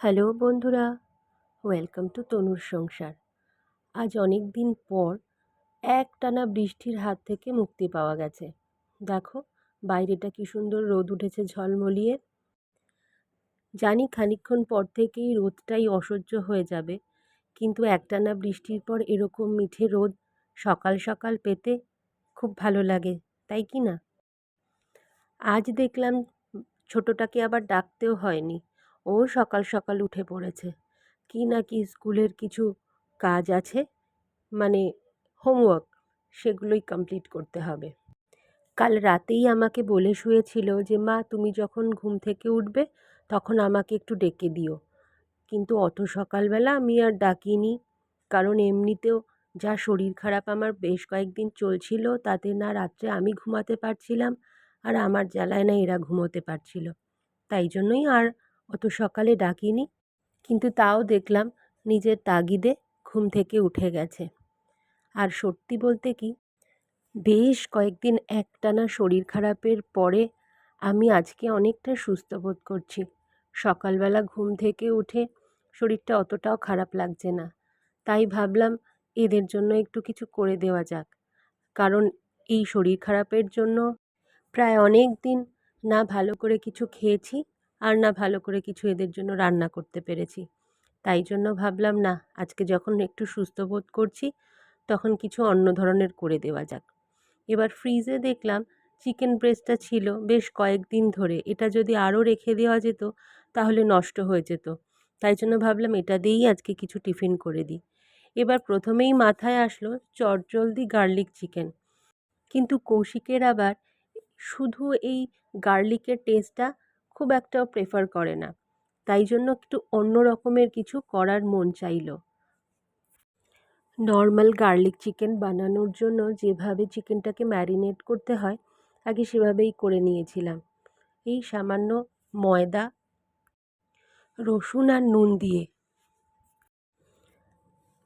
Hello বন্ধুরা, welcome to তনুর সংসার। আজ অনেক দিন পর একটানা বৃষ্টির হাত থেকে মুক্তি পাওয়া গেছে। দেখো, বাইরেটা কি সুন্দর রোদ উঠেছে ঝলমলিয়ে। জানি খানিকক্ষণ পর থেকেই রোদটাই অসহ্য হয়ে যাবে, কিন্তু একটানা বৃষ্টির পর এরকম মিঠে রোদ সকাল সকাল পেতে খুব ভালো লাগে, তাই কি না? আজ দেখলাম ছোটোটাকে আবার ডাকতেও হয়নি। ও সকাল সকাল উঠে পড়েছে। কি না কি স্কুলের কিছু কাজ আছে? মানে হোমওয়ার্ক সেগুলোই কমপ্লিট করতে হবে। কাল রাতেই আমাকে বলে শুয়েছিল যে, মা, তুমি যখন ঘুম থেকে উঠবে, তখন আমাকে একটু ডেকে দিও। কিন্তু অত সকালবেলা আমি আর ডাকিনি, কারণ এমনিতেও যা শরীর খারাপ আমার বেশ কয়েকদিন চলছিল, তাতে না রাত্রে আমি ঘুমাতে পারছিলাম আর আমার জ্বালায় না এরা ঘুমোতে পারছিল। তাই জন্যই আর অত সকালে ডাকিনি, কিন্তু তাও দেখলাম নিজের তাগিদে ঘুম থেকে উঠে গেছে। আর সত্যি বলতে কি, বেশ কয়েকদিন একটানা শরীর খারাপের পরে আমি আজকে অনেকটা সুস্থ বোধ করছি। সকালবেলা ঘুম থেকে উঠে শরীরটা অতটাও খারাপ লাগছে না। তাই ভাবলাম এদের জন্য একটু কিছু করে দেওয়া যাক। কারণ এই শরীর খারাপের জন্য প্রায় অনেক দিন না ভালো করে কিছু খেয়েছি আর না ভালো করে কিছু এদের জন্য রান্না করতে পেরেছি। তাই জন্য ভাবলাম, না, আজকে যখন একটু সুস্থ বোধ করছি, তখন কিছু অন্য ধরনের করে দেওয়া যাক। এবার ফ্রিজে দেখলাম চিকেন ব্রেস্টটা ছিল বেশ কয়েকদিন ধরে। এটা যদি আরও রেখে দেওয়া যেত, তাহলে নষ্ট হয়ে যেত। তাই জন্য ভাবলাম, এটা দিয়েই আজকে কিছু টিফিন করে দিই। এবার প্রথমেই মাথায় আসলো চটজলদি গার্লিক চিকেন কিন্তু কৌশিকের আবার শুধু এই গার্লিকের টেস্টটা খুব একটাও প্রেফার করে না। তাই জন্য একটু অন্য রকমের কিছু করার মন চাইল। নর্মাল গার্লিক চিকেন বানানোর জন্য যেভাবে চিকেনটাকে ম্যারিনেট করতে হয়, আগে সেভাবেই করে নিয়েছিলাম। এই সামান্য ময়দা, রসুন আর নুন দিয়ে।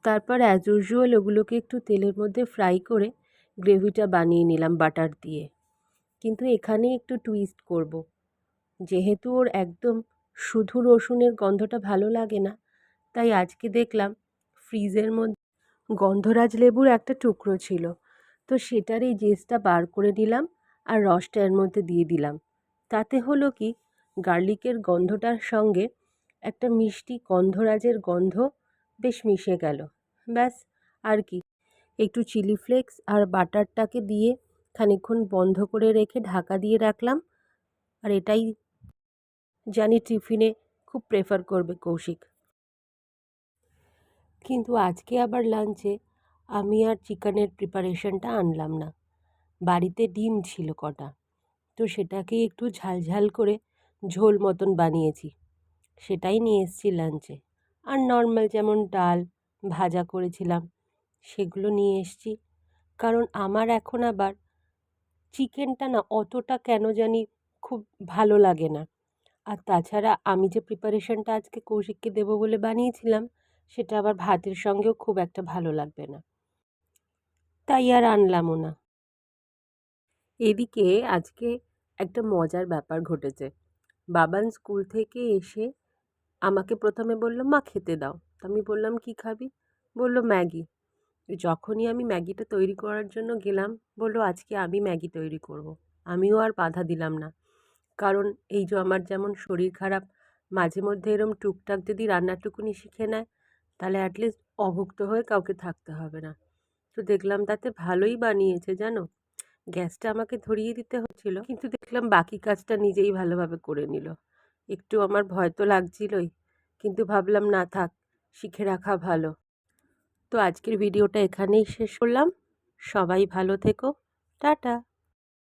তারপর অ্যাজ ইউজুয়াল ওগুলোকে একটু তেলের মধ্যে ফ্রাই করে গ্রেভিটা বানিয়ে নিলাম বাটার দিয়ে। কিন্তু এখানে একটু টুইস্ট করব। যেহেতু ওর একদম শুধু রসুনের গন্ধটা ভালো লাগে না, তাই আজকে দেখলাম ফ্রিজের মধ্যে গন্ধরাজ লেবুর একটা টুকরো ছিল। তো সেটার এই জেসটা বার করে দিলাম আর রসটা এর মধ্যে দিয়ে দিলাম। তাতে হলো কি, গার্লিকের গন্ধটার সঙ্গে একটা মিষ্টি গন্ধরাজের গন্ধ বেশ মিশে গেল। ব্যাস, আর কি। একটু চিলি ফ্লেক্স আর বাটারটাকে দিয়ে খানিকক্ষণ বন্ধ করে রেখে ঢাকা দিয়ে রাখলাম। আর এটাই জানি টিফিনে খুব প্রেফার করবে কৌশিক। কিন্তু আজকে আবার লাঞ্চে আমি আর চিকেনের প্রিপারেশনটা আনলাম না। বাড়িতে ডিম ছিল কটা, তো সেটাকে একটু ঝালঝাল করে ঝোল মতন বানিয়েছি। সেটাই নিয়ে এসেছি লাঞ্চে আর নর্মাল যেমন ডাল ভাজা করেছিলাম, সেগুলো নিয়ে এসেছি। কারণ আমার এখন আবার চিকেনটা না অতটা কেন জানি খুব ভালো লাগে না। আর তাছাড়া আমি যে প্রিপারেশনটা আজকে কৌশিককে দেবো বলে বানিয়েছিলাম, সেটা আবার ভাতের সঙ্গেও খুব একটা ভালো লাগবে না। তাই আর আনলামও না। এদিকে আজকে একটা মজার ব্যাপার ঘটেছে। বাবান স্কুল থেকে এসে আমাকে প্রথমে বলল, মা, খেতে দাও। আমি বললাম, কি খাবি? বলল, ম্যাগি। যখনই আমি ম্যাগিটা তৈরি করার জন্য গেলাম, বলল, আজকে আমি ম্যাগি তৈরি করব। আমিও আর বাধা দিলাম না। কারণ এই যে আমার যেমন শরীর খারাপ, মাঝে মধ্যে এরম টুকটাক যদি রান্নাটুকুনি শিখে নেয়, তাহলে অ্যাটলিস্ট অভুক্ত হয়ে কাউকে থাকতে হবে না। তো দেখলাম তাতে ভালোই বানিয়েছে জানো? গ্যাসটা আমাকে ধরিয়ে দিতে হচ্ছিল, কিন্তু দেখলাম বাকি কাজটা নিজেই ভালোভাবে করে নিল। একটু আমার ভয় তো লাগছিলই, কিন্তু ভাবলাম না থাক, শিখে রাখা ভালো। তো আজকের ভিডিওটা এখানেই শেষ করলাম। সবাই ভালো থেকো। টাটা!